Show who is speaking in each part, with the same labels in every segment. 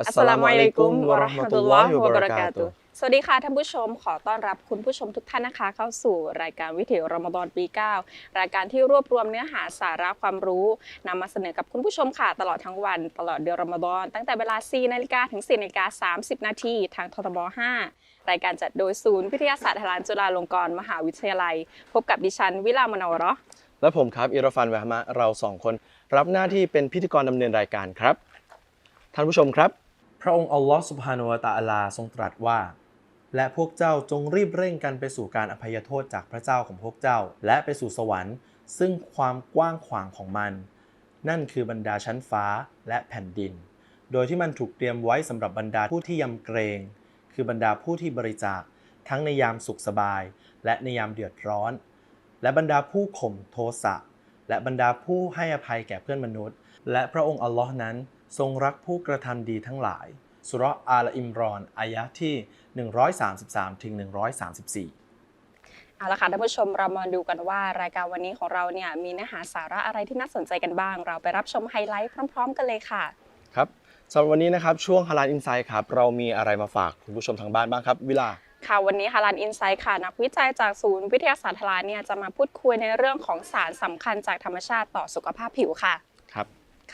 Speaker 1: อัสสลามุอะลัยกุมวะเราะห์มะตุลลอฮิวะบะเราะกาตุฮ์
Speaker 2: สวัสดีค่ะท่านผู้ชมขอต้อนรับคุณผู้ชมทุกท่านนะคะ เข้าสู่รายการวิถีรอมฎอนปี 9 รายการที่รวบรวมเนื้อหาสาระความรู้นำมาเสนอกับคุณผู้ชมค่ะ ตลอดทั้งวันตลอดเดือนรอมฎอนตั้งแต่เวลา 4 นาฬิกาถึง 4 นาฬิกา 30 นาทีทางททบ 5 รายการจัดโดยศูนย์วิทยาศาสตร์ทหารจุฬาลงกรณ์มหาวิทยาลัย พบกับดิฉันวิลามานาวเราะห์
Speaker 1: และผมครับอิรฟันแวะมะเราสองคน รับหน้าที่เป็นพิธีกรดำเนินรายการครับท่านผู้ชมครับ
Speaker 3: พระองค์อัลลอฮ์สุบฮานุวะตะอาลาทรงตรัสว่า และพวกเจ้าจงรีบเร่งกันไปสู่การอภัยโทษจากพระเจ้าของพวกเจ้า และไปสู่สวรรค์ ซึ่งความกว้างขวางของมัน นั่นคือบรรดาชั้นฟ้าและแผ่นดิน โดยที่มันถูกเตรียมไว้สำหรับบรรดาผู้ที่ยำเกรง คือบรรดาผู้ที่บริจาค ทั้งในยามสุขสบาย และในยามเดือดร้อน และบรรดาผู้ข่มโทสะและบรรดาผู้ให้อภัยแก่เพื่อนมนุษย์ และพระองค์อัลลอฮ์นั้น ทรงรักผู้กระทำดีทั้งหลาย สุเราะห์อาลอิมรอนอายะห์ที่ 133ถึง134
Speaker 2: เอาละค่ะท่านผู้ชมเรามาดูกันว่ารายการวันนี้ของเราเนี่ยมีเนื้อหาสาระอะไรที่น่าสนใจกันบ้าง เราไปรับชมไฮไลท์พร้อม ๆ กันเลยค่ะ
Speaker 1: ครับสำหรับวันนี้นะครับช่วงฮาลาลอินไซด์ครับเรามีอะไรมาฝากคุณผู้ชมทางบ้านบ้างครับ วิลา
Speaker 2: ค่ะวันนี้ฮาลานอินไซด์ค่ะ นักวิจัยจากศูนย์วิทยาศาสตร์ฮาลาลเนี่ยจะมาพูดคุยในเรื่องของสารสำคัญจากธรรมชาติต่อสุขภาพผิวค่ะ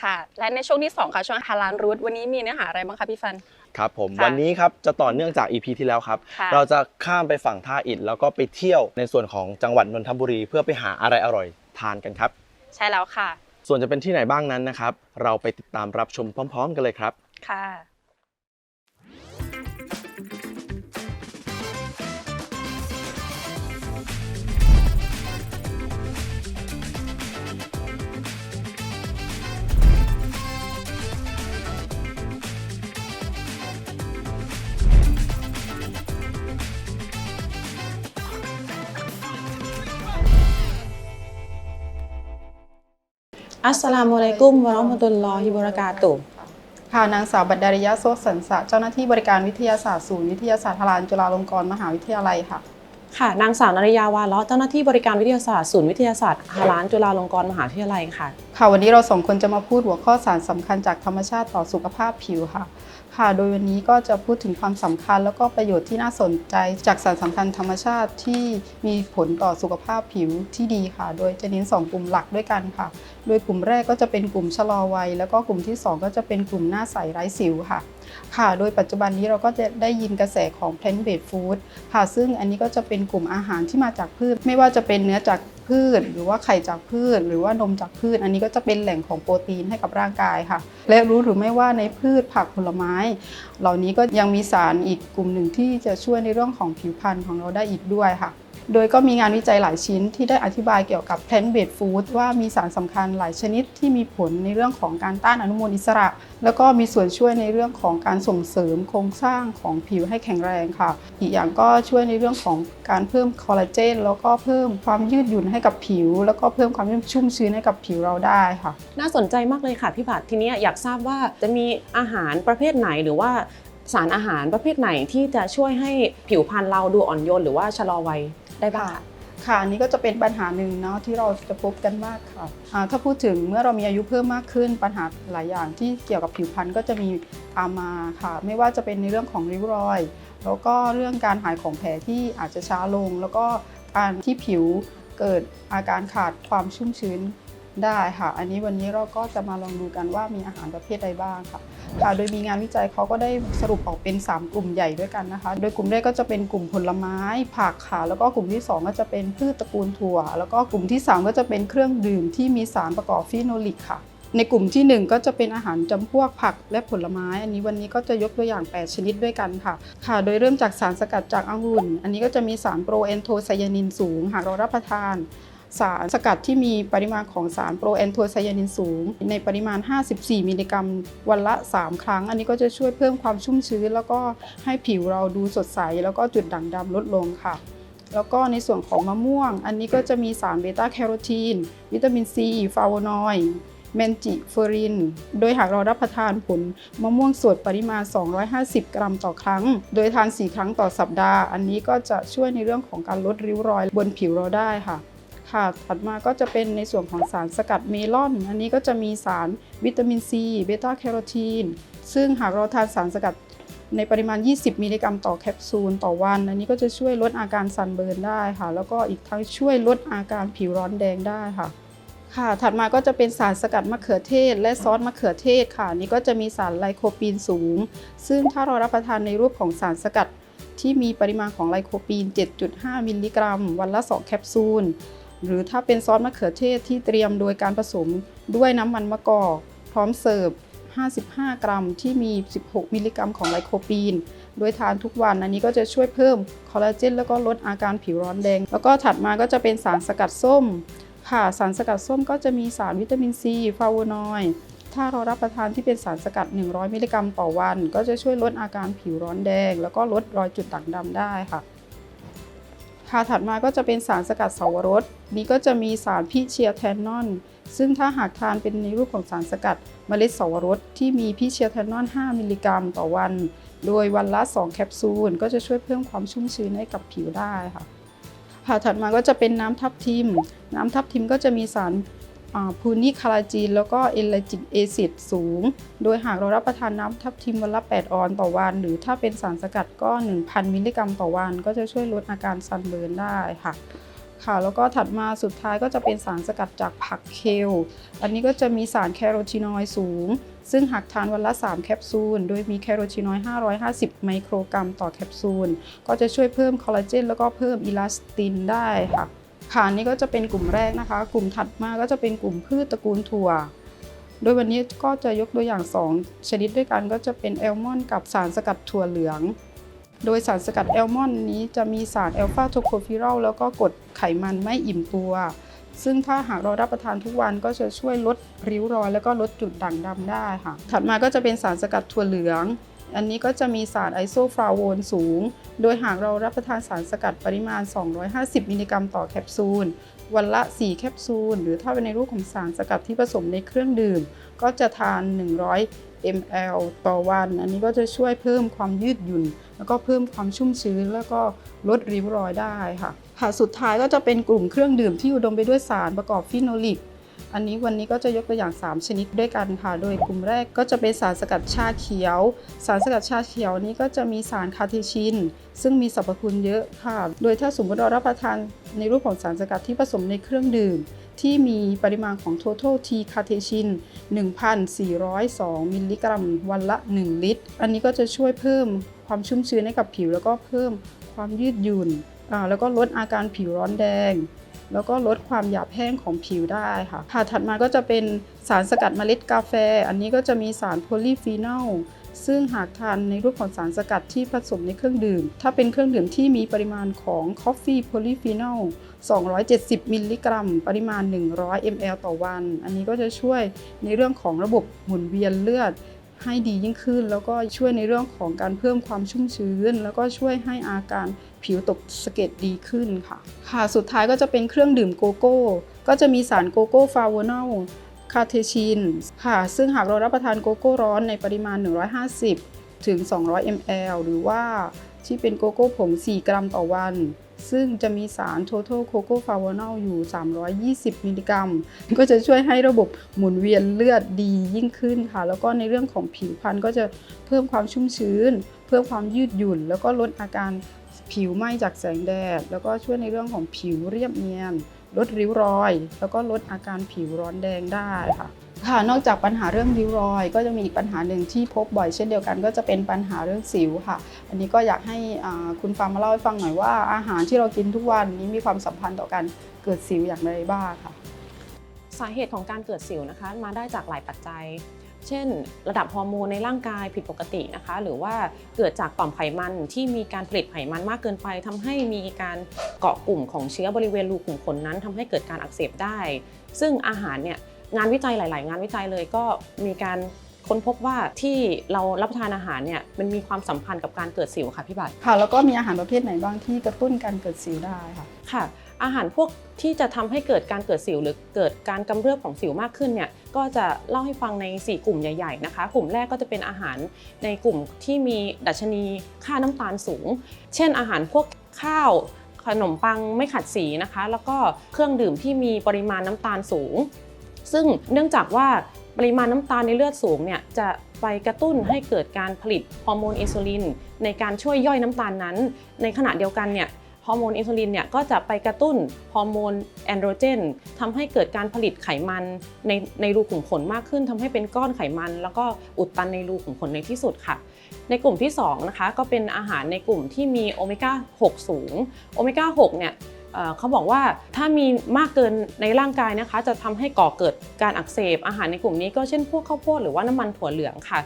Speaker 1: ครับ
Speaker 2: ค่ะ และในช่วงที่ 2 ค่ะ ช่วงฮาลานรูทวันนี้มีเนื้อหาอะไรบ้างคะพี่ฟัน
Speaker 1: ครับผม
Speaker 2: ค่ะ
Speaker 1: วันนี้ครับจะต่อเนื่องจาก EP ที่แล้วครับ
Speaker 2: ค่ะ
Speaker 1: เราจะข้ามไปฝั่งท่าอิฐแล้วก็ไปเที่ยวในส่วนของจังหวัดนนทบุรี เพื่อไปหาอะไรอร่อยทานกันครับ
Speaker 2: ใช่แล้วค่ะ
Speaker 1: ส่วนจะเป็นที่ไหนบ้างนั้นนะครับ เราไปติดตามรับชมพร้อม ๆ กันเลยครับ
Speaker 2: ค่ะ
Speaker 4: อัสสลามุอะลัยกุมวะเราะห์มะตุลลอฮิวะบะเราะกาตุฮ์
Speaker 5: ค่ะนางสาวบัดดาริยะโซสันสะเจ้าหน้าที่บริการวิทยาศาสตร์ศูนย์วิทยาศาสตร์ทาลานจุฬาลงกรณ์มหาวิทยาลัยค่ะ
Speaker 4: ค่ะ นางสาวนารยาวาเลาะเจ้าหน้าที่บริการวิทยาศาสตร์ศูนย์วิทยาศาสตร์ฮาลานจุฬาลงกรณ์มหาวิทยาลัยค่ะ
Speaker 5: ค่ะ วันนี้เราสองคนจะมาพูดหัวข้อสารสำคัญจากธรรมชาติต่อสุขภาพผิวค่ะ ค่ะ โดยวันนี้ก็จะพูดถึงความสำคัญ แล้วก็ประโยชน์ที่น่าสนใจจากสารสำคัญธรรมชาติที่มีผลต่อสุขภาพผิวที่ดีค่ะ โดยจะเน้นสองกลุ่มหลักด้วยกันค่ะ โดยกลุ่มแรกก็จะเป็นกลุ่มชะลอวัย แล้วก็กลุ่มที่สองก็จะเป็นกลุ่มหน้าใสไร้สิวค่ะ ค่ะ โดยปัจจุบันนี้เราก็จะได้ยินกระแสของ plant based food ค่ะ ซึ่งอันนี้ก็จะเป็นกลุ่มอาหารที่มาจากพืช ไม่ว่าจะเป็นเนื้อจากพืช หรือว่าไข่จากพืช หรือว่านมจากพืช อันนี้ก็จะเป็นแหล่งของโปรตีนให้กับร่างกายค่ะ และรู้หรือไม่ว่าในพืชผักผลไม้ เหล่านี้ก็ยังมีสารอีกกลุ่มหนึ่งที่จะช่วยในเรื่องของผิวพรรณของเราได้อีกด้วยค่ะ โดยก็มีงานวิจัยหลายชิ้นที่ได้อธิบายเกี่ยวกับ plant based food ว่ามีสารสำคัญหลายชนิดที่มีผลในเรื่องของการต้านอนุมูลอิสระ แล้วก็มีส่วนช่วยในเรื่องของการส่งเสริมโครงสร้างของผิวให้แข็งแรงค่ะ อีกอย่างก็ช่วยในเรื่องของการเพิ่มคอลลาเจนแล้วก็เพิ่มความยืดหยุ่นให้กับผิว แล้วก็เพิ่มความชุ่มชื้นให้กับผิวเราได้ค่ะ
Speaker 4: น่าสนใจมากเลยค่ะพี่บัตรทีนี้อยากทราบว่าจะมีอาหารประเภทไหนหรือว่าสารอาหารประเภทไหนที่จะช่วยให้ผิวพรรณเราดูอ่อนโยนหรือว่าชะลอวัย ได้บ้าง
Speaker 5: ค่ะ
Speaker 4: ค่ะ
Speaker 5: อันนี้ก็จะเป็นปัญหาหนึ่งเนาะที่เราจะพบกันมากค่ะถ้าพูดถึงเมื่อเรามีอายุเพิ่มมากขึ้น ปัญหาหลายอย่างที่เกี่ยวกับผิวพรรณก็จะมีตามมาค่ะ ไม่ว่าจะเป็นในเรื่องของริ้วรอย แล้วก็เรื่องการหายของแผลที่อาจจะช้าลง แล้วก็การที่ผิวเกิดอาการขาดความชุ่มชื้น ได้ค่ะ อันนี้วันนี้เราก็จะมาลองดูกันว่ามีอาหารประเภทใดบ้างค่ะ ค่ะ โดยมีงานวิจัยเขาก็ได้สรุปออกเป็น 3 กลุ่มใหญ่ด้วยกันนะคะ โดยกลุ่มแรกก็จะเป็นกลุ่มผลไม้ ผักค่ะ แล้วก็กลุ่มที่ 2 ก็จะเป็นพืชตระกูลถั่ว แล้วก็กลุ่มที่ 3 ก็จะเป็นเครื่องดื่มที่มีสารประกอบฟีโนลิกค่ะในกลุ่มที่ 1 ก็จะเป็นอาหารจำพวกผักและผลไม้ อันนี้วันนี้ก็จะยกตัวอย่าง 8 ชนิดด้วยกันค่ะ ค่ะ โดยเริ่มจากสารสกัดจากองุ่น อันนี้ก็จะมีสารโปรแอนโทไซยานินสูง หากเรารับประทาน สารสกัดที่มีปริมาณของสารโปรแอนโทไซยานินสูง ในปริมาณ 54 มิลลิกรัมวันละ 3 ครั้ง อันนี้ก็จะช่วยเพิ่มความชุ่มชื้น แล้วก็ให้ผิวเราดูสดใส แล้วก็จุดด่างดำลดลงค่ะ แล้วก็ในส่วนของมะม่วง อันนี้ก็จะมีสารเบต้าแคโรทีน วิตามินซีฟลาโวนอยด์เมนจิเฟอริน โดยหากเรารับประทานผลมะม่วงสดปริมาณ 250 กรัมต่อครั้ง โดยทาน 4 ครั้งต่อสัปดาห์ อันนี้ก็จะช่วยในเรื่องของการลดริ้วรอยบนผิวเราได้ค่ะ ค่ะ ถัดมาก็จะเป็นในส่วนของสารสกัดเมลอน อันนี้ก็จะมีสารวิตามินซีเบต้าแคโรทีน ซึ่งหากเราทานสารสกัดในปริมาณ 20 มิลลิกรัมต่อแคปซูลต่อวัน อันนี้ก็จะช่วยลดอาการสันเบิร์นได้ค่ะ แล้วก็อีกทั้งช่วยลดอาการผิวร้อนแดงได้ค่ะ ค่ะ ถัดมาก็จะเป็นสารสกัดมะเขือเทศ และซอสมะเขือเทศค่ะ นี่ก็จะมีสารไลโคปีนสูง ซึ่งถ้าเรารับประทานในรูปของสารสกัดที่มีปริมาณของไลโคปีน 7.5 มิลลิกรัม วันละ 2 แคปซูล หรือถ้าเป็นซอสมะเขือเทศที่เตรียมโดยการผสมด้วยน้ำมันมะกอก พร้อมเสิร์ฟ 55 กรัม ที่มี 16 มิลลิกรัมของไลโคปีน โดยทานทุกวันอันนี้ก็จะช่วยเพิ่มคอลลาเจนแล้วก็ลดอาการผิวร้อนแดง แล้วก็ถัดมาก็จะเป็นสารสกัดส้ม ค่ะ สารสกัดส้มก็จะมีสารวิตามินซีฟลาโวนอยด์ถ้าเรารับประทานที่เป็นสารสกัด 100 มิลลิกรัมต่อวัน ก็จะช่วยลดอาการผิวร้อนแดง แล้วก็ลดรอยจุดด่างดำได้ค่ะ ค่ะถัดมาก็จะเป็นสารสกัดเสาวรส นี้ก็จะมีสารพิเชียแทนนอน ซึ่งถ้าหากทานเป็นในรูปของสารสกัดเมล็ดเสาวรสที่มีพิเชียแทนนอน 5 มิลลิกรัมต่อวัน โดยวันละ 2 แคปซูล ก็จะช่วยเพิ่มความชุ่มชื้นให้กับผิวได้ค่ะค่ะถัดมาก็จะเป็นน้ำทับทิม น้ำทับทิมก็จะมีสาร พูนิคาราจีน แล้วก็เอลจิกเอซิดสูง โดยหากเรารับประทานน้ำทับทิมวันละ 8 ออนต่อวัน หรือถ้าเป็นสารสกัดก็ 1,000 มิลลิกรัมต่อวัน ก็จะช่วยลดอาการซันเบิร์นได้ค่ะค่ะแล้วก็ถัดมาสุดท้ายก็จะเป็นสารสกัดจากผักเคล อันนี้ก็จะมีสารแคโรทีนอยด์สูง ซึ่งหากทานวันละ 3 แคปซูล โดยมีแคโรทีนอยด์550 ไมโครกรัมต่อแคปซูล ก็จะช่วยเพิ่มคอลลาเจนแล้วก็เพิ่มอิลาสตินได้ค่ะ ค่ะนนี้ก็จะเป็นกลุ่มแรกนะคะ กลุ่มถัดมาก็จะเป็นกลุ่มพืชตระกูลถั่ว โดยวันนี้ก็จะยกตัวอย่าง 2 ชนิดด้วยกันก็จะเป็นแอลมอนกับสารสกัดถั่วเหลือง โดยสารสกัดแอลมอนนี้จะมีสารแอลฟาโทโคฟิรอลแล้วก็กรดไขมันไม่อิ่มตัว ซึ่งถ้าหากเรารับประทานทุกวันก็จะช่วยลดริ้วรอย แล้วก็ลดจุดด่างดำได้ค่ะ ถัดมาก็จะเป็นสารสกัดถั่วเหลือง อันนี้ก็จะมีสารไอโซฟลาโวนสูง โดยหากเรารับประทานสารสกัดปริมาณ 250 มิลลิกรัมต่อแคปซูล วันละ 4 แคปซูล หรือถ้าเป็นในรูปของสารสกัดที่ผสมในเครื่องดื่ม ก็จะทาน 100 ml ต่อวัน อันนี้ก็จะช่วยเพิ่มความยืดหยุ่น แล้วก็เพิ่มความชุ่มชื้น แล้วก็ลดริ้วรอยได้ค่ะ ค่ะ สุดท้ายก็จะเป็นกลุ่มเครื่องดื่มที่อุดมไปด้วยสารประกอบฟิโนลิก อันนี้วันนี้ก็จะยกตัวอย่าง 3 ชนิดด้วยกันค่ะ โดยกลุ่มแรกก็จะเป็นสารสกัดชาเขียว สารสกัดชาเขียวนี้ก็จะมีสารคาเทชิน ซึ่งมีสรรพคุณเยอะค่ะ โดยถ้าสมมติเรารับประทานในรูปของสารสกัดที่ผสมในเครื่องดื่ม ที่มีปริมาณของ total T คาเทชิน 1,402 มิลลิกรัม วันละ 1 ลิตร อันนี้ก็จะช่วยเพิ่มความชุ่มชื้นให้กับผิวแล้วก็เพิ่มความยืดหยุ่นอ่าแล้วก็ลดอาการผิวร้อนแดง แล้วก็ลดความหยาบแห้งของผิวได้ค่ะค่ะถัดมาก็จะเป็นสารสกัดเมล็ดกาแฟ อันนี้ก็จะมีสารโพลีฟีนอลซึ่งหากทานในรูปของสารสกัดที่ผสมในเครื่องดื่ม ถ้าเป็นเครื่องดื่มที่มีปริมาณของ Coffee Polyphenol 270 มิลลิกรัม ปริมาณ 100 ml ต่อวัน อันนี้ก็จะช่วยในเรื่องของระบบหมุนเวียนเลือด ให้ดียิ่งขึ้น แล้วก็ช่วยในเรื่องของการเพิ่มความชุ่มชื้น แล้วก็ช่วยให้อาการผิวตกสะเก็ดดีขึ้นค่ะ ค่ะสุดท้ายก็จะเป็นเครื่องดื่มโกโก้ ก็จะมีสารโกโก้ฟาโวนอลคาเทชินค่ะ ซึ่งหากเรารับประทานโกโก้ร้อนในปริมาณ 150 ถึง 200 ml หรือว่าที่เป็นโกโก้ผง 4 กรัมต่อวัน ซึ่งจะมีสาร total coco f l a v o n o l อยู่ 320 มิลลิกรัม ก็จะช่วยให้ระบบหมุนเวียนเลือดดียิ่งขึ้นค่ะ แล้วก็ในเรื่องของผิวพรรณก็จะเพิ่มความชุ่มชื้น เพิ่มความยืดหยุ่น แล้วก็ลดอาการผิวไหม้จากแสงแดด แล้วก็ช่วยในเรื่องของผิวเรียบเนียน ลดริ้วรอย แล้วก็ลดอาการผิวร้อนแดงได้ค่ะ ค่ะนอกจากปัญหาเรื่องริ้วรอย ก็จะมีอีกปัญหาหนึ่งที่พบบ่อยเช่นเดียวกัน ก็จะเป็นปัญหาเรื่องสิวค่ะ อันนี้ก็อยากให้คุณฟาร์มมาเล่าให้ฟังหน่อยว่าอาหารที่เรากินทุกวันนี้มีความสัมพันธ์ต่อการเกิดสิวอย่างไรบ้างค่ะ
Speaker 4: สาเหตุของการเกิดสิวนะคะมาได้จากหลายปัจจัย เช่น ระดับฮอร์โมนในร่างกายผิดปกตินะคะ หรือว่าเกิดจากต่อมไขมันที่มีการผลิตไขมันมากเกินไปทำให้มีการเกาะกลุ่มของเชื้อบริเวณรูขุมขนนั้นทำให้เกิดการอักเสบได้ ซึ่งอาหารเนี่ย งานวิจัยหลาย ๆ งานวิจัยเลยก็มีการค้นพบว่าที่เรารับประทานอาหารเนี่ยมันมีความสัมพันธ์กับการเกิดสิวค่ะพี่บัตร
Speaker 5: ค่ะ แล้วก็มีอาหารประเภทไหนบ้างที่กระตุ้นการเกิดสิวได้ค่ะ
Speaker 4: ค่ะ อาหารพวกที่จะทำให้เกิดการเกิดสิวหรือเกิดการกำเริบของสิวมากขึ้นเนี่ยก็จะเล่าให้ฟังใน 4 กลุ่มใหญ่ ๆ นะคะ กลุ่มแรกก็จะเป็นอาหารในกลุ่มที่มีดัชนีค่าน้ำตาลสูง เช่นอาหารพวกข้าวขนมปังไม่ขัดสีนะคะ แล้วก็เครื่องดื่มที่มีปริมาณน้ำตาลสูง ซึ่งเนื่องจากว่าปริมาณน้ำตาลในเลือดสูงเนี่ยจะไปกระตุ้นให้เกิดการผลิตฮอร์โมนอินซูลินในการช่วยย่อยน้ำตาลนั้น ในขณะเดียวกันเนี่ยฮอร์โมนอินซูลินเนี่ยก็จะไปกระตุ้นฮอร์โมนแอนโดรเจนทำให้เกิดการผลิตไขมันในในรูขุมขนมากขึ้นทำให้เป็นก้อนไขมัน แล้วก็อุดตันในรูขุมขนในที่สุดค่ะ ในกลุ่มที่2นะคะก็เป็นอาหารในกลุ่มที่มีโอเมก้า6สูงโอเมก้า6เนี่ย เขาบอกว่าถ้ามีมากเกินในร่างกายนะคะ จะทำให้ก่อเกิดการอักเสบอาหารในกลุ่มนี้ก็เช่นพวกข้าวโพดหรือว่าน้ำมันถั่วเหลืองค่ะ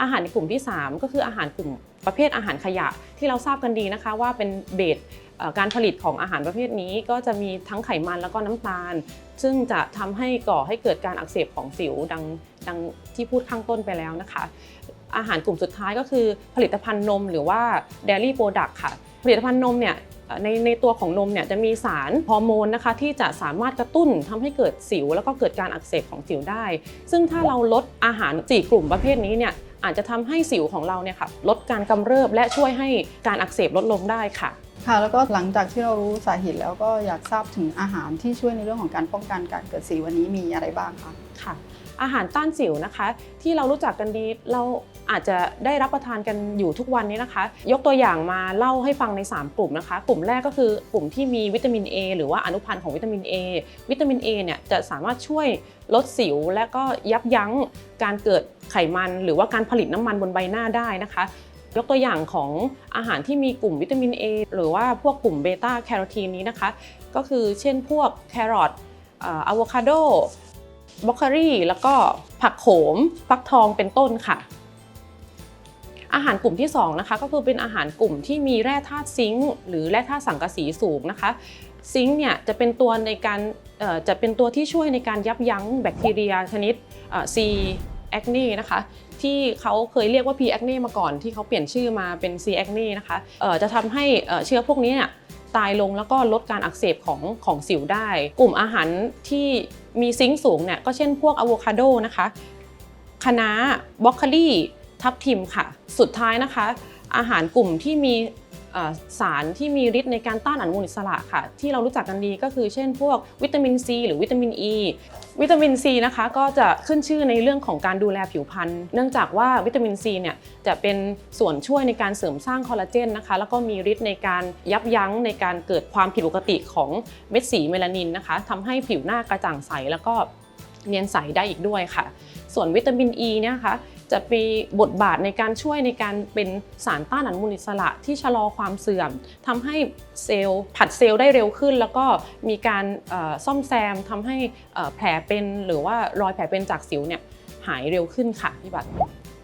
Speaker 4: อาหารในกลุ่มที่ 3 ก็คืออาหารกลุ่มประเภทอาหารขยะที่เราทราบกันดีนะคะ ว่าเป็นเบสการผลิตของอาหารประเภทนี้ก็จะมีทั้งไขมันแล้วก็น้ำตาล ซึ่งจะทำให้ก่อให้เกิดการอักเสบของสิวดังดังที่พูดข้างต้นไปแล้วนะคะ อาหารกลุ่มสุดท้ายก็คือผลิตภัณฑ์นมหรือว่า dairy product ค่ะ ผลิตภัณฑ์นมเนี่ย ในในตัวของนมเนี่ยจะมีสารฮอร์โมนนะคะที่จะสามารถกระตุ้นทำให้เกิดสิว แล้วก็เกิดการอักเสบของสิวได้ ซึ่งถ้าเราลดอาหาร 4 กลุ่มประเภทนี้เนี่ยอาจจะทำให้สิวของเราเนี่ยค่ะลดการกำเริบและช่วยให้การอักเสบลดลงได้ค่ะ
Speaker 5: ค่ะแล้วก็หลังจากที่เรารู้สาเหตุแล้วก็อยากทราบถึงอาหารที่ช่วยในเรื่องของการป้องกันการเกิดสิววันนี้มีอะไรบ้างคะ
Speaker 4: ค่ะ อาหารต้านสิวนะคะ ที่เรารู้จักกันดีเรา อาจจะได้รับประทานกันอยู่ทุกวันนี้นะคะ ยกตัวอย่างมาเล่าให้ฟังใน 3 กลุ่มนะคะ กลุ่มแรกก็คือกลุ่มที่มีวิตามิน A หรือว่าอนุพันธ์ของวิตามิน A วิตามิน A เนี่ยจะสามารถช่วยลดสิวและก็ยับยั้งการเกิดไขมัน หรือว่าการผลิตน้ำมันบนใบหน้าได้นะคะยกตัวอย่างของอาหารที่มีกลุ่มวิตามิน A หรือว่าพวกกลุ่มเบต้าแคโรทีนนี้นะคะ ก็คือเช่นพวกแครอทอะโวคาโดบล็อกเกอรี่ แล้วก็ผักโขม ฟักทองเป็นต้นค่ะ อาหารกลุ่มที่ 2 นะคะ ก็คือเป็นอาหารกลุ่มที่มีแร่ธาตุซิงค์หรือแร่ธาตุสังกะสีสูงนะคะ ซิงค์เนี่ยจะเป็นตัวในการจะเป็นตัวที่ช่วยในการยับยั้งแบคทีเรียชนิดซีแอคนีนะคะที่เขาเคยเรียกว่า P. acne มาก่อนที่เขาเปลี่ยนชื่อมาเป็น C. acne นะคะจะทำให้เอ่อเชื้อพวกนี้เนี่ยตายลงแล้วก็ลดการอักเสบของของสิวได้ กลุ่มอาหารที่มีซิงค์สูงเนี่ยก็เช่นพวกอะโวคาโดนะคะคะน้าบรอกโคลี ทับทิมค่ะ สุดท้ายนะคะ อาหารกลุ่มที่มีสารที่มีฤทธิ์ในการต้านอนุมูลอิสระค่ะ ที่เรารู้จักกันดีก็คือเช่นพวกวิตามินซีหรือวิตามินอ e, ีวิตามินซีนะคะก็จะขึ้นชื่อในเรื่องของการดูแลผิวพรรณเนื่องจากว่าวิตามินซีเนี่ยจะเป็นส่วนช่วยในการเสริมสร้างคอลลาเจนนะคะแล้วก็มีฤทธิ์ในการยับยั้งในการเกิดความผิดปกติของเม็ดสีเมลานินนะคะทำให้ผิวหน้ากระจ่างใสแล้วก็เนียนใสได้อีกด้วยค่ะ ส่วนวิตามินอ e ีเนี่ยนะคะ จะมีบทบาทในการช่วยในการเป็นสารต้านอนุมูลอิสระที่ชะลอความเสื่อมทำให้เซลล์ผัดเซลล์ได้เร็วขึ้น แล้วก็มีการซ่อมแซมทำให้แผลเป็นหรือว่ารอยแผลเป็นจากสิวเนี่ยหายเร็วขึ้นค่ะพี่บัตร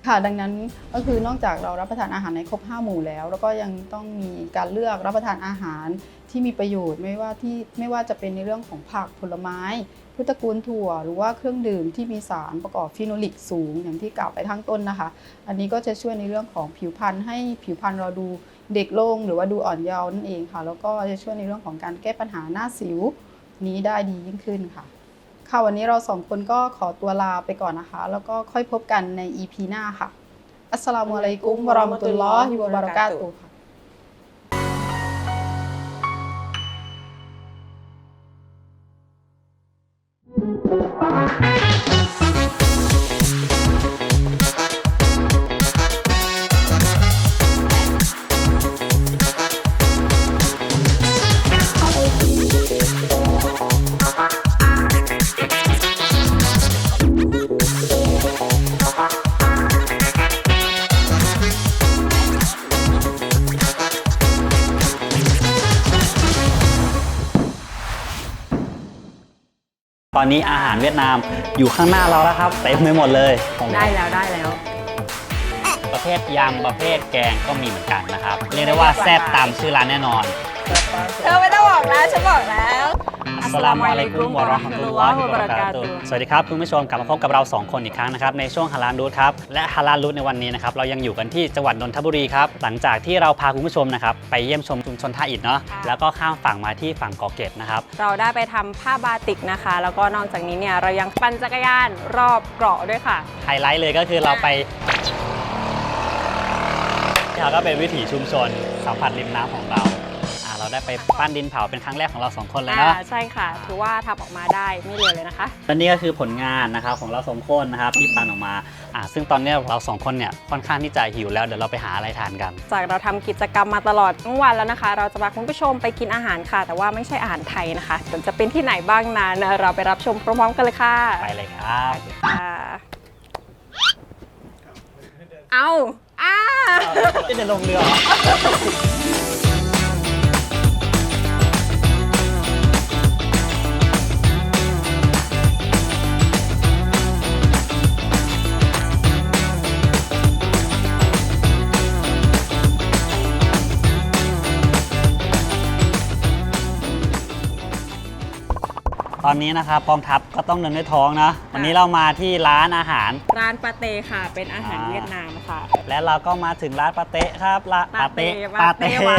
Speaker 5: ค่ะดังนั้นก็คือนอกจากเรารับประทานอาหารในครบ 5 หมู่แล้ว แล้วก็ยังต้องมีการเลือกรับประทานอาหารที่มีประโยชน์ไม่ว่าที่ไม่ว่าจะเป็นในเรื่องของผักผลไม้ พืชตระกูลถั่ว หรือว่าเครื่องดื่มที่มีสารประกอบฟีโนลิกสูงอย่างที่กล่าวไปข้างต้นนะคะ อันนี้ก็จะช่วยในเรื่องของผิวพรรณให้ผิวพรรณเราดูเด็กลงหรือว่าดูอ่อนเยาว์นั่นเองค่ะ แล้วก็จะช่วยในเรื่องของการแก้ปัญหาหน้าสิวนี้ได้ดียิ่งขึ้นค่ะ ค่ะวันนี้เราสองคนก็ขอตัวลาไปก่อนนะคะ แล้วก็ค่อยพบกันใน EP หน้าค่ะอัสสลามุอะลัยกุมวะเราะมะตุลลอฮิวะบะเราะกาตุฮ์ ค่
Speaker 6: อนนี้อาหารเวียดนามอยู่ข้างหน้าเราแล้วครับเต็มไปหมดเลย
Speaker 2: ได้แล้วได้แล้ว
Speaker 6: ประเภทยำประเภทแกงก็มีเหมือนกันนะครับ เรียกได้ว่าแซ่บตามชื่อร้านแน่นอน
Speaker 2: เธอไม่ต้องบอกนะฉันบอกแล้ว
Speaker 6: อั สสลามุอะลัยกุมวะเราะห์มะตุลลอฮิวะบะเราะกาตุฮ์สวัสดีครับคุณผู้ชมกลับมาพบกับเรา 2 คนอีกครั้งนะครับในช่วงฮาลาลรูทครับและฮาลาลรูทในวันนี้นะครับเรายังอยู่กันที่จังหวัดนนทบุรีครับหลังจากที่เราพาคุณผู้ชมนะครับไปเยี่ยมชมชุมชนท่าอิฐเนาะ
Speaker 2: ค่ะ
Speaker 6: แล้วก็ข้ามฝั่งมาที่ฝั่งเกาะเกร็ดนะครับ
Speaker 2: เราได้ไปทำผ้าบาติกนะคะ แล้วก็นอกจากนี้เนี่ยเรายังปั่นจักรยานรอบเกาะด้วยค่ะ
Speaker 6: ไฮไลท์เลยก็คือเราไปเราก็เป็นวิถีชุมชนสัมผัสริมน้ำของเราอ่า เราได้ไปปั้นดินเผาเป็นครั้งแรกของเราสองคนเลย
Speaker 2: อ่า
Speaker 6: เนาะ
Speaker 2: ใช่ค่ะ ถือว่าทำออกมาได้ไม่เลวเลยนะคะ
Speaker 6: และนี่ก็คือผลงานนะครับของเราสองคนนะครับที่ปั้นออกมาอ่าซึ่งตอนนี้เราสองคนเนี่ยค่อนข้างที่จะหิวแล้วเดี๋ยวเราไปหาอะไรทานกัน
Speaker 2: จากเราทำกิจกรรมมาตลอดทั้งวันแล้วนะคะ เราจะพาคุณผู้ชมไปกินอาหารค่ะ แต่ว่าไม่ใช่อาหารไทยนะคะแต่จะเป็นที่ไหนบ้างนั้นเราไปรับชมพร้อมๆกันเลยค่ะ
Speaker 6: ไปเลยครับ
Speaker 2: ค่ะเอาอ้า
Speaker 6: จะเดินลงเรือ ตอนนี้นะครับกองทัพก็ต้องเดินด้วยท้องนะวันนี้เรามาที่ร้านอาหาร
Speaker 2: ร้านปาเต้ค่ะ เป็นอาหาร
Speaker 6: อ่า
Speaker 2: เวียดนามค่ะ
Speaker 6: และเราก็มาถึงร้านปาเต้ครับละ
Speaker 2: ปาเต้ปาเต้วะ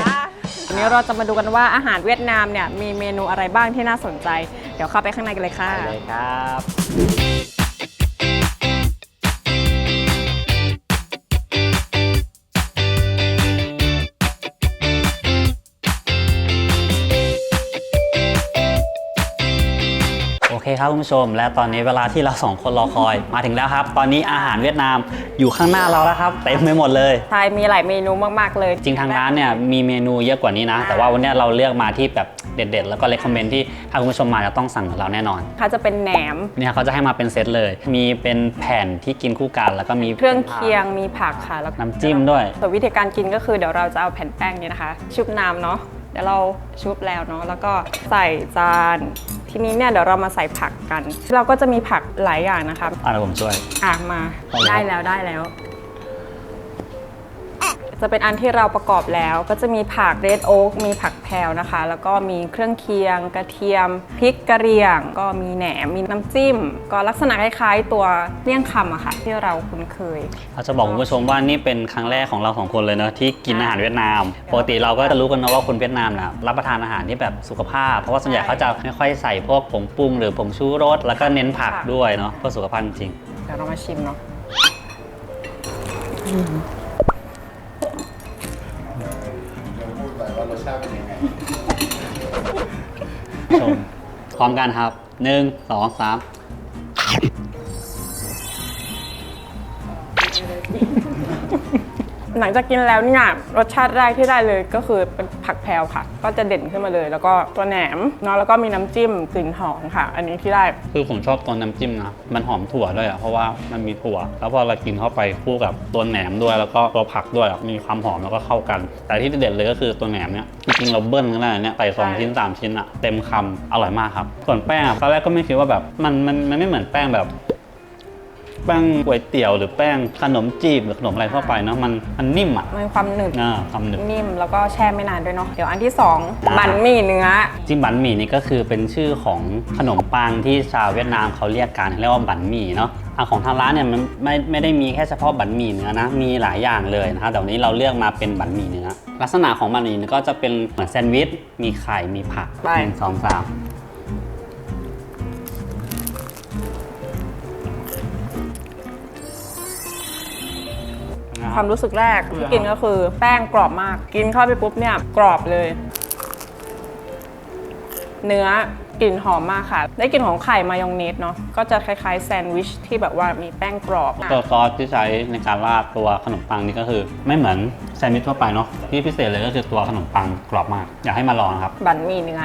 Speaker 2: วันนี้เราจะมาดูกันว่าอาหารเวียดนามเนี่ยมีเมนูอะไรบ้างที่น่าสนใจ เดี๋ยวเข้าไปข้างในกันเลยค่ะ
Speaker 6: ไปเลยครับ เคครับคุณผู้ชม และตอนนี้เวลาที่เราสองคนรอคอยมาถึงแล้วครับ ตอนนี้อาหารเวียดนามอยู่ข้างหน้าเราแล้วครับเต็มไปหมดเลย
Speaker 2: ใช่มีหลายเมนูมาก ๆ เลย
Speaker 6: จริงทางร้านเนี่ยมีเมนูเยอะกว่านี้นะ แต่ว่าวันเนี้ยเราเลือกมาที่แบบเด็ด ๆ แล้วก็เลคคอมเมนต์ที่ถ้าคุณผู้ชมมาจะต้องสั่งกับเราแน่นอน
Speaker 2: เขาจะเป็นแหนม
Speaker 6: เนี่ยเขาจะให้มาเป็นเซตเลย มีเป็นแผ่นที่กินคู่กันแล้วก็มี
Speaker 2: เครื่องเคียงมีผักค่ะแล้วก็
Speaker 6: น้ำจิ้มด้วย
Speaker 2: ส่วนวิธีการกินก็คือเดี๋ยวเราจะเอาแผ่นแป้งนี้นะคะ ชุบน้ำเนาะเดี๋ยวเราชุบแล้วเนาะแล้วก็ใส่จาน ทีนี้เนี่ยเดี๋ยวเรามาใส่ผักกัน เราก็จะมีผักหลายอย่างนะคะ
Speaker 6: อะเดี๋ยวผมช่วย
Speaker 2: อะมา
Speaker 6: เอาเลย
Speaker 2: ได้แล้วได้แล้ว จะเป็นอันที่เราประกอบแล้ว ก็จะมีผักเรดโอ๊กมีผักแพรวนะคะ แล้วก็มีเครื่องเคียง กระเทียมพริกกระเหรี่ยง ก็มีแหนมมีน้ำจิ้ม ก็ลักษณะคล้ายๆตัวเมี่ยงคำอะค่ะ ที่เราคุ้นเคย
Speaker 6: เราจะบอกคุณผู้ชมว่านี่เป็นครั้งแรกของเราสองคนเลยเนอะที่กินอาหารเวียดนามปกติเราก็จะรู้กันนะว่าคนเวียดนามนะรับประทานอาหารที่แบบสุขภาพ เพราะว่าส่วนใหญ่เขาจะไม่ค่อยใส่พวกผงปรุงหรือผงชูรสแล้วก็เน้นผัก
Speaker 2: ค่ะ
Speaker 6: ด้วยเนาะเพื่อสุขภาพจริง
Speaker 2: เดี๋ยวเรามาชิมเนาะ
Speaker 6: ชา
Speaker 7: เป็นยังไง
Speaker 6: ชมพร้อมกันครับหนึ่งสองสาม
Speaker 2: หลังจากกินแล้วเนี่ยรสชาติแรกที่ได้เลยก็คือเป็นผักแพรวค่ะ ก็จะเด่นขึ้นมาเลย แล้วก็ตัวแหนมเนาะแล้วก็มีน้ำจิ้มกลิ่นหอมค่ะ อันนี้ที่ได้
Speaker 6: คือผมชอบตัวน้ำจิ้มนะมันหอมถั่วด้วยอะเพราะว่ามันมีถั่ว แล้วพอเรากินเข้าไปคู่กับตัวแหนมด้วย แล้วก็ตัวผักด้วยมีความหอมแล้วก็เข้ากัน แต่ที่เด็ดเลยก็คือตัวแหนมเนี่ยจริงๆเราเบิ้ลกันได้เนี่ยใส่สอง
Speaker 2: ชิ้
Speaker 6: นสามชิ้นอะเต็มคำอร่อยมากครับส่วนแป้งอะตอนแรกก็ไม่คิดว่าแบบมันมันมันไม่เหมือนแป้งแบบ แป้งก๋วยเตี๋ยวหรือแป้งขนมจีบหรือขนมอะไรทั่วไปเนาะมันมันนิ่มอะ
Speaker 2: มีความหนึบ
Speaker 6: อ่าความหนึบ
Speaker 2: นิ่มแล้วก็แช่ไม่นานด้วยเนาะเดี๋ยวอันที่สอง
Speaker 6: อ่า
Speaker 2: บันหมี่เนื้อ
Speaker 6: จิ้มบันหมี่นี่ก็คือเป็นชื่อของขนมปังที่ชาวเวียดนามเขาเรียกกันเรียกว่าบันหมี่เนาะอะของทางร้านเนี่ยมันไม่ไม่ได้มีแค่เฉพาะบันหมี่เนื้อนะมีหลายอย่างเลยนะครับแต่วันนี้เราเลือกมาเป็นบันหมี่เนื้อลักษณะของบันหมี่เนื้อก็จะเป็นเหมือนแซนด์วิชมีไข่มีผัก
Speaker 2: ไป
Speaker 6: หนึ่งสองสาม
Speaker 2: ค
Speaker 6: ครั
Speaker 2: วา
Speaker 6: บ
Speaker 2: มรู้สึกแรกที่กินก็คือ แป้งกรอบมาก กินเข้าไปปุ๊บเนี่ยกรอบเลย เนื้อกลิ่นหอมมากค่ะ ได้กลิ่นของไข่มายองเนสเนาะก็จะคล้ายๆแซนด์วิชที่แบบว่ามีแป้งกรอบ
Speaker 6: ตัวซอสที่ใช้ในการราดตัวขนมปังนี่ก็คือ ไม่เหมือนแซนด์วิชทั่วไปเนาะที่พิเศษเลยก็คือตัวขนมปังกรอบมาก อยากให้มาลองนะครับ
Speaker 2: บันหมี่เนื้อ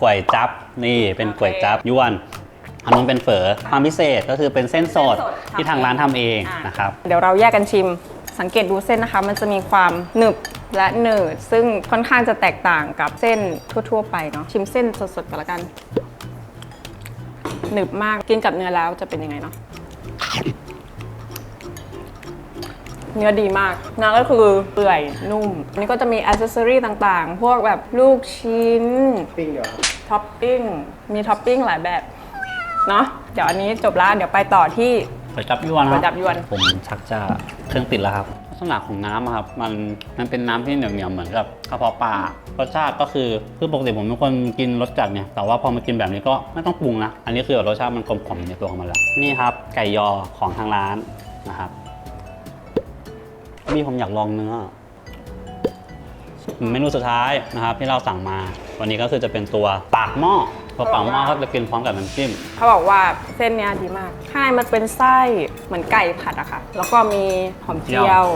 Speaker 6: ก๋วยจับนี่เป็นก๋วยจับยวนอันนู้นเป็นเฝอความพิเศษก็คือเป็นเส้นสด
Speaker 2: เส้นสด
Speaker 6: ที่ทางร้านทำเอง
Speaker 2: อะ
Speaker 6: นะครับ
Speaker 2: เดี๋ยวเราแยกกันชิม สังเกตดูเส้นนะคะ มันจะมีความหนึบและหนืดซึ่งค่อนข้างจะแตกต่างกับเส้นทั่ว ๆ ไปเนาะชิมเส้นสดๆกันละกัน หนึบมากกินกับเนื้อแล้วจะเป็นยังไงเนาะเนื้อดีมากเนื้อก็คือเปื่อยนุ่มอันนี้ก็จะมีอ c เซสซอรี่ต่างๆ พวกแบบลูกชิ้น
Speaker 1: ปิ้งเดี๋ยวครับ
Speaker 2: ท็อปปิ้ง มีท็อปปิ้งหลายแบบ เนาะเดี๋ยวอันนี้จบแล้วเดี๋ยวไปต่อที่
Speaker 6: ก๋วยจับยวนค
Speaker 2: ก๋
Speaker 6: รั
Speaker 2: วยจั๊บยวน
Speaker 6: ผมชักจะเครื่องติดแล้วครับ ลักษณะของน้ำอะครับมันมันเป็นน้ำที่เหนียวเหนียวๆเหมือนกับกระเพาะปลารสชาติก็คือคือปกติผมเป็นคนกินรสจัดเนี่ยแต่ว่าพอมากินแบบนี้ก็ไม่ต้องปรุงนะอันนี้คือรสชาติมันกลมกล่อมในตัวของมันแล้วนี่ครับ ไก่ยอของทางร้านนะครับนี่ผมอยากลองเนื้อ เมนูสุดท้ายนะครับที่เราสั่งมา วันนี้ก็คือจะเป็นตัวปากหม้อ พอปากหม้อก็จะกินพร้อมกับน้ำจิ้ม
Speaker 2: เขาบอกว่าเส้นเนี้ยดีมากข้างในมันเป็นไส้เหมือนไก่ผัดอะค่ะ แล้วก็มีหอมเจี
Speaker 6: เจี
Speaker 2: ย
Speaker 6: ยว ว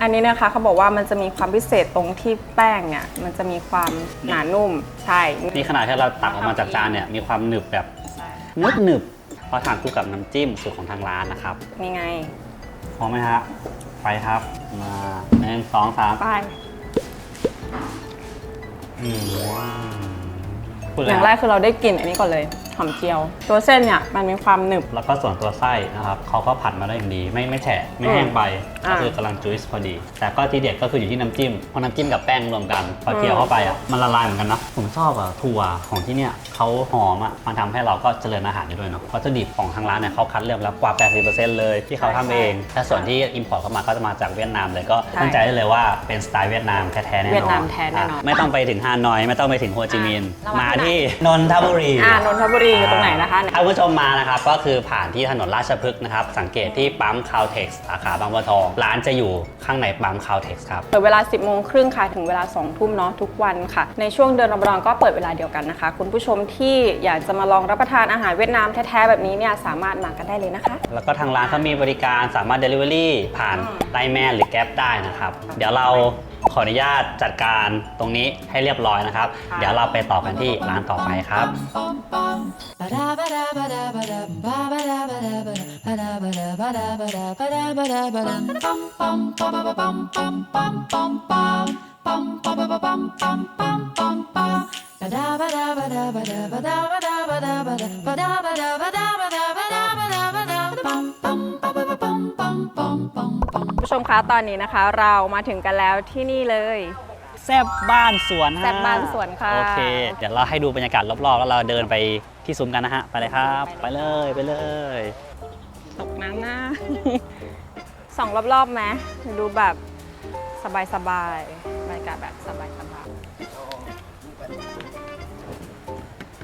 Speaker 2: อันนี้นะคะเขาบอกว่ามันจะมีความพิเศษตรงที่แป้งเนี่ยมันจะมีความหนานุ่มใช่
Speaker 6: นี่ขนาดที่เราตักออกมาจากจานเนี่ยมีความหนึบแบบ
Speaker 2: ใช่
Speaker 6: หนึบหนึบๆพอทานคู่กับน้ำจิ้มสูตรของทางร้านนะครับ
Speaker 2: นี่ไง
Speaker 6: พร้อมไหมฮะไปครับมาหนึ่งสองสาม
Speaker 2: ไป
Speaker 6: อืม พูดเล
Speaker 2: อย่างแรกคือเราได้กลิ่นอันนี้ก่อนเลย หอมเจียว ตัวเส้นเนี่ยมันมีความหนึบ
Speaker 6: แล้วก็ส่วนตัวไส้นะครับเขาก็ผัดมาได้อย่างดี ไม่ไม่แฉะไม่แห้งไป
Speaker 2: อ่า
Speaker 6: ก็คือกำลังจุ๊ยส์พอดี แต่ก็ทีเด็ดก็คืออยู่ที่น้ำจิ้มพอน้ำจิ้มกับแป้งรวมกันพอเคี่ยวเข้าไปอะมันละลายเหมือนกันนะผมชอบอะถั่วของที่เนี่ยเขาหอมอะมันทำให้เราก็เจริญอาหารได้ด้วยเนาะวัตถุดิบของทางร้านเนี่ยเขาคัดเลือกแล้วกว่า 80%เลยที่เขาทำเองแต่ส่วนที่อิมพอร์ตเข้ามาก็จะมาจากเวียดนามเลยก็มั่นใจได้เลยว่าเป็นสไตล์เวียดนามแท้ๆแน่นอน
Speaker 2: เวียดนามแท้แน่นอน
Speaker 6: อะไม่ต้องไปถึงฮานอย ไม่ต้องไปถึงโฮจิมินห์
Speaker 2: อะเรามาม
Speaker 6: มา
Speaker 2: ที่
Speaker 6: ที่นนทบุรี
Speaker 2: อ่านนทบุรีอยู่ตรงไหนนะคะ
Speaker 6: ถ้าคุณผู้ชมมานะครับก็คือผ่านที่ถนนราชพฤกษ์นะครับ สังเกตที่ปั๊มคาวเท็กซ์สาขาบางบัวทอง ร้านจะอยู่ข้างในปั๊มคาวเท็กซ์ครับ
Speaker 2: เปิดเวลา 10 โมงครึ่งค่ะ ถึงเวลา 2 ทุ่มเนาะทุกวันค่ะ ในช่วงเดือนรอมฎอนก็เปิดเวลาเดียวกันนะคะ คุณผู้ชมที่อยากจะมาลองรับประทานอาหารเวียดนามแท้ๆแบบนี้เนี่ยสามารถมากันได้เลยนะคะ
Speaker 6: แล้วก็ทางร้านเขามีบริการสามารถ Delivery ผ่าน
Speaker 2: อืม
Speaker 6: ไลน์แมนหรือแก๊ปได้นะครับ เดี๋ยวเรา ขออนุญาตจัดการตรงนี้ให้เรียบร้อยนะครับ เดี๋ยวเราไปต่อกันที่ร้านต่อไปครับ
Speaker 2: คุณ ผู้ชมคะตอนนี้นะคะ เรามาถึงกันแล้วที่นี่เลย
Speaker 6: แซบบ้านสวนฮะ
Speaker 2: แซ่บบ้านสวนค่ะ
Speaker 6: โอเค เดี๋ยวเราให้ดูบรรยากาศรอบๆ แล้วเราเดินไปที่ซุ้มกันนะฮะ ไปเลยครับ ไปเลยไปเลย
Speaker 2: ตกน้ำหน้า สองรอบๆไหมดูแบบสบายๆบรรยากาศแบบสบายๆ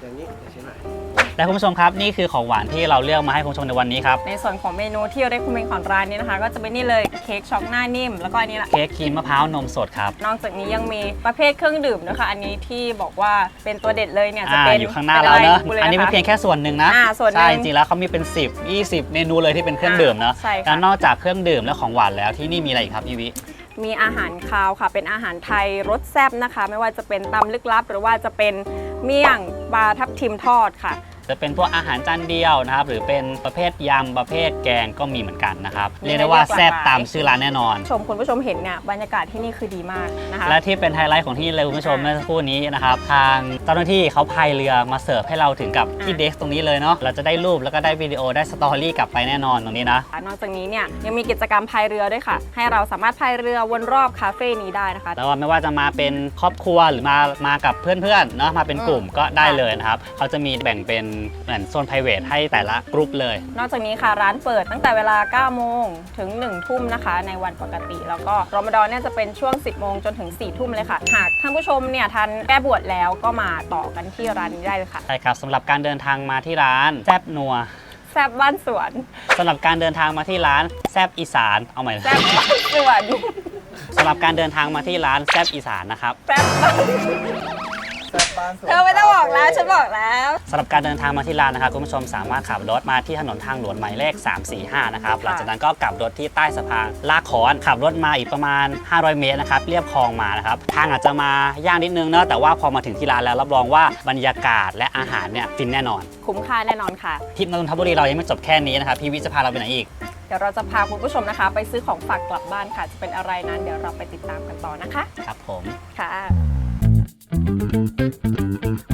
Speaker 1: อย่างนี้เดี๋ยวชิ้นไหน
Speaker 6: และคุณผู้ชมครับนี่คือของหวานที่เราเลือกมาให้คุณผู้ชมในวันนี้ครับ
Speaker 2: ในส่วนของเมนูที่เรียกคุณเป็นของร้านนี้นะคะ ก็จะเป็นนี่เลยเค้กช็อกหน้านิ่มแล้วก็อันนี้แหละ
Speaker 6: เค้กครีมมะพร้าวนมสดครับ
Speaker 2: นอกจากนี้ยังมีประเภทเครื่องดื่มนะคะ อันนี้ที่บอกว่าเป็นตัวเด็ดเลยเนี่ยจะ
Speaker 6: อ่า
Speaker 2: เป็น
Speaker 6: อยู่ข้างหน้าเราเนอะ
Speaker 2: ป็ไร
Speaker 6: อันนี้เป็น
Speaker 2: ล
Speaker 6: เพียงแค่ส่วนหนึ่งนะ
Speaker 2: อ่าส่วนหนึ่ง
Speaker 6: ใช่จริงๆแล้วเขามีเป็น 10 20 เมนูเลยที่เป็นเครื่องดื่มเนอะ
Speaker 2: ใช่ค่ะ
Speaker 6: แล้วนอกจากเครื่องดื่มและของหวานแล้วที่นี่มีอะไรอีกครับพี่วิ
Speaker 2: มีอาหารคาวค่ะ เป็นอาหารไทยรสแซ่บนะคะ ไม่ว่าจะเป็นตำลึกลับ หรือว่าจะเป็น เมี่ยงปลาทับทิมทอดค่ะ
Speaker 6: จะเป็นพวกอาหารจานเดียวนะครับ หรือเป็นประเภทยำประเภทแกงก็มีเหมือนกันนะครับ
Speaker 2: มี
Speaker 6: เรียกได้ว่า
Speaker 2: ให้เลือก
Speaker 6: แซ่บ
Speaker 2: หลากหลาย
Speaker 6: ตามชื่อร้านแน่นอน
Speaker 2: ชมคุณผู้ชมเห็นเนี่ยบรรยากาศที่นี่คือดีมากนะคะ
Speaker 6: และที่เป็นไฮไลท์ของที่นี่เลยคุณผู้ชม
Speaker 2: อ่า
Speaker 6: เมื่อสักครู่นี้นะครับ ทางเจ้าหน้าที่เขาพายเรือมาเสิร์ฟให้เราถึงกับที่
Speaker 2: อ่า
Speaker 6: เดสก์ตรงนี้เลยเนาะเราจะได้รูปแล้วก็ได้วิดีโอได้สตอรี่กลับไปแน่นอนตรงนี้นะ
Speaker 2: นอกจากนี้เนี่ยยังมีกิจกรรมพายเรือด้วยค่ะ ให้เราสามารถพายเรือวนรอบคาเฟ่นี้ได้นะคะ
Speaker 6: แล้วว่าไม่ว่าจะมาเป็นครอบครัวหรือมามากับเพื่อนๆเนาะมาเป็นกลุ่มก็ได้เลยนะครับเขาจะมีแบ่งเป็นเหมือนโซน p r i v a t ให้แต่ละกลุ่มเลย
Speaker 2: นอกจากนี้ค่ะร้านเปิดตั้งแต่เวลา 9 โมงถึง 1 ทุ่มนะคะ ในวันปกติ แล้วก็รอมฎอนเนี่ยจะเป็นช่วง 10 โมงจนถึง 4 ทุ่มเลยค่ะ หากท่านผู้ชมเนี่ยทันแก้บวชแล้วก็มาต่อกันที่ร้านนี้ได้เลยค่ะ
Speaker 6: ใช่ครับสำหรับการเดินทางมาที่ร้านแซบนัว
Speaker 2: แซ่บบ้านสวน
Speaker 6: สำหรับการเดินทางมาที่ร้านแซบอีสานเอาใหม่นะ
Speaker 2: แซ่บบ้านสวน
Speaker 6: สำหรับการเดินทางมาที่ร้านแซบอีสานนะครับ
Speaker 2: แซ่บบ้าน เธอไม่ต้องบอกแล้วฉันบอกแล้ว
Speaker 6: สำหรับการเดินทางมาที่ร้านนะครับคุณผู้ชมสามารถขับรถมาที่ถนนทางหลวงหมายเลข 345 นะครับหลังจากนั้นก็กลับรถที่ใต้สะพานลากขอนขับรถมาอีกประมาณ 500 เมตรนะครับเรียบคลองมานะครับทางอาจจะมายากนิดนึงเนอะแต่ว่าพอมาถึงที่ร้านแล้วรับรองว่าบรรยากาศและอาหารเนี่ยฟินแน่นอน
Speaker 2: คุ้มค่าแน่นอนค่ะ
Speaker 6: ทริปนนทบุรีเรายังไม่จบแค่นี้นะครับพี่วิจะพาเราไปไหนอีก
Speaker 2: เดี๋ยวเราจะพาคุณผู้ชมนะคะ ไปซื้อของฝากกลับบ้านค่ะ จะเป็นอะไรนั้นเดี๋ยวเราไปติดตามกันต่อนะคะ
Speaker 6: ครับผม
Speaker 2: ค่ะ
Speaker 6: Thank you.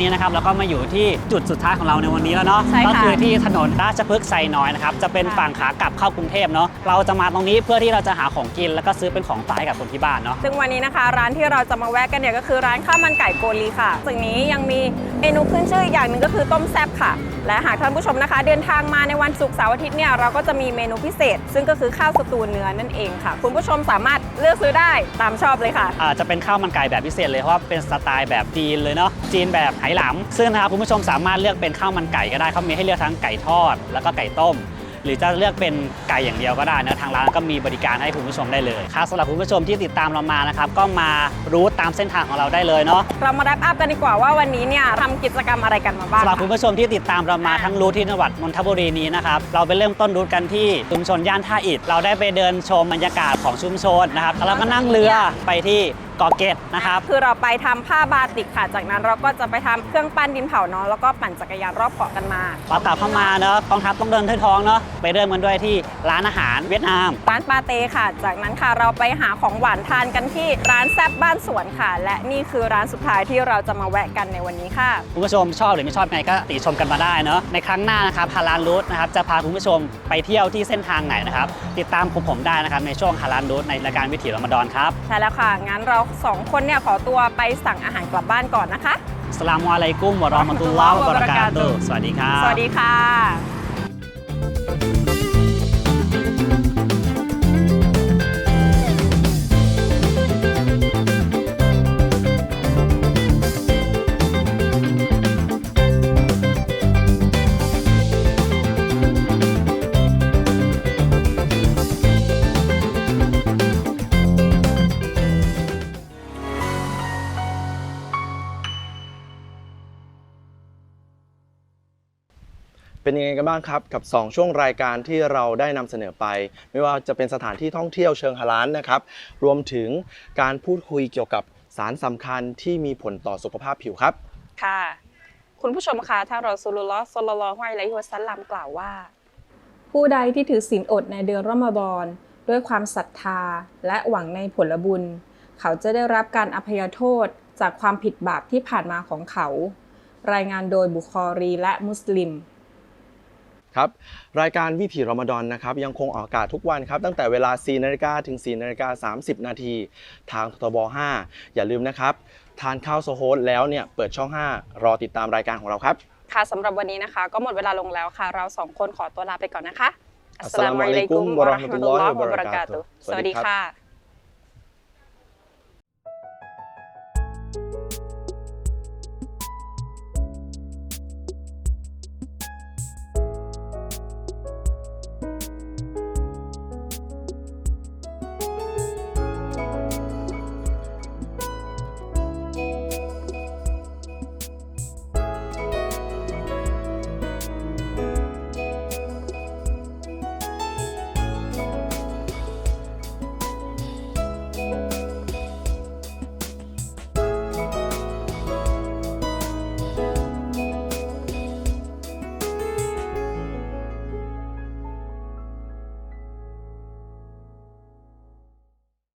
Speaker 6: นนี้นะครับเราก็มาอยู่ที่จุดสุดท้ายของเราในวันนี้แล้วเนาะ
Speaker 2: ใช่ค่ะ
Speaker 6: ก็คือที่ถนนราชพฤกษ์ไซน้อยนะครับจะเป็น
Speaker 2: ค่ะ
Speaker 6: ฝั่งขากลับเข้ากรุงเทพเนาะเราจะมาตรงนี้เพื่อที่เราจะหาของกินแล้วก็ซื้อเป็นของฝากให้กับคนที่บ้านเนาะ
Speaker 2: ซึ่งวันนี้นะคะ ร้านที่เราจะมาแวะกันเนี่ยก็คือร้านข้าวมันไก่โกลีค่ะจากนี้ยังมีเมนูขึ้นชื่ออีกอย่างหนึ่งก็คือต้มแซ่บค่ะ และหากท่านผู้ชมนะคะ เดินทางมาในวันศุกร์เสาร์อาทิตย์เนี่ยเราก็จะมีเมนูพิเศษ ซึ่งก็คือข้าวสตูเนื้อนั่นเองค่ะ คุณผู้ชมสามารถเลือกซื้อได้ตามชอบเลยค่ะ
Speaker 6: อาจจะเป็นข้าวมันไก่แบบพิเศษเลยเพราะว่าเป็นสไตล์แบบจีนเลยเนาะจีนแบบไหหลำซึ่งนะครับคุณผู้ชมสามารถเลือกเป็นข้าวมันไก่ก็ได้เขามีให้เลือกทั้งไก่ทอด แล้วก็ไก่ต้ม หรือจะเลือกเป็นไก่อย่างเดียวก็ได้นะทางร้านก็มีบริการให้คุณผู้ชมได้เลยครับสำหรับคุณผู้ชมที่ติดตามเรามานะครับก็มารู้ตามเส้นทางของเราได้เลยเนาะ
Speaker 2: เรามาแรปอัพกันดีกว่าว่าวันนี้เนี่ยทำกิจกรรมอะไรกันมาบ้าง
Speaker 6: สำหรับ
Speaker 2: ค่ะ
Speaker 6: คุณผู้ชมที่ติดตามเรามาทั้งรูทที่จังหวัดนนทบุรีนี้นะครับ เราไปเริ่มต้นรูทกันที่ชุมชนย่านท่าอิฐ เราได้ไปเดินชมบรรยากาศของชุมชนนะครับ แล้วก็นั่งเรือไปที่เกาะเกร็ดนะครับ
Speaker 2: คือเราไปทำผ้าบาติกค่ะ จากนั้นเราก็จะไปทำเครื่องปั้นดินเผาเนาะแล้วก็ปั่นจักรยานรอบเกาะกันมา
Speaker 6: เรากลับเข้ามาเนอะกองทัพต้องเดินด้วยท้องเนอะไปเริ่มกันด้วยที่ร้านอาหารเวียดนาม
Speaker 2: ร้านปาเต้ค่ะ จากนั้นค่ะเราไปหาของหวานทานกันที่ร้านแซบบ้านสวนค่ะ และนี่คือร้านสุดท้ายที่เราจะมาแวะกันในวันนี้ค่ะ
Speaker 6: คุณผู้ชมชอบหรือไม่ชอบไงก็ติชมกันมาได้เนอะในครั้งหน้านะครับฮาลานรูทนะครับจะพาคุณผู้ชมไปเที่ยวที่เส้นทางไหนนะครับติดตามผมผมได้นะครับในช่วงฮาลานรูทในรายการวิถีรอมฎอนครับ
Speaker 2: ใช่แล้วค่ะงั้นเราสองคนเนี่ยขอตัวไปสั่งอาหารกลับบ้านก่อนนะคะ
Speaker 6: อัสสลามุอะลัยกุมวะเรอมะตุลลอฮ์วะบะเราะกาตุฮ์สวัสดีครับ
Speaker 2: สวัสดีค่ะ
Speaker 1: เป็นยังไงกันบ้างครับกับ 2 ช่วงรายการที่เราได้นำเสนอไป ไม่ว่าจะเป็นสถานที่ท่องเที่ยวเชิงฮาลานนะครับ รวมถึงการพูดคุยเกี่ยวกับสารสำคัญที่มีผลต่อสุขภาพผิวครับ
Speaker 2: ค่ะคุณผู้ชมคะถ้ารอซูลุลลอฮ์ศ็อลลัลลอฮุอะลัยฮิวซัลลัมกล่าวว่า ผู้ใดที่ถือศีลอดในเดือนรอมฎอนด้วยความศรัทธาและหวังในผลบุญ เขาจะได้รับการอภัยโทษจากความผิดบาปที่ผ่านมาของเขา รายงานโดยบุคอรีและมุสลิม
Speaker 1: ครับรายการวิถีรอมฎอนนะครับยังคงออกอากาศทุกวันครับตั้งแต่เวลา 4นาฬิกาถึง 4นาฬิกา30 นาทีทางททบ 5 อย่าลืมนะครับ ทานข้าวโซโฮสแล้วเนี่ยเปิดช่อง 5 รอติดตามรายการของเราครับ
Speaker 2: ค่ะสำหรับวันนี้นะคะ ก็หมดเวลาลงแล้วค่ะ เราสองคนขอตัวลาไปก่อนนะคะ
Speaker 1: อัสสลามุอะลัยกุมวะเราะห์มะตุลลอฮิวะบะเราะกาตุฮ์
Speaker 2: สวัสดีค่ะ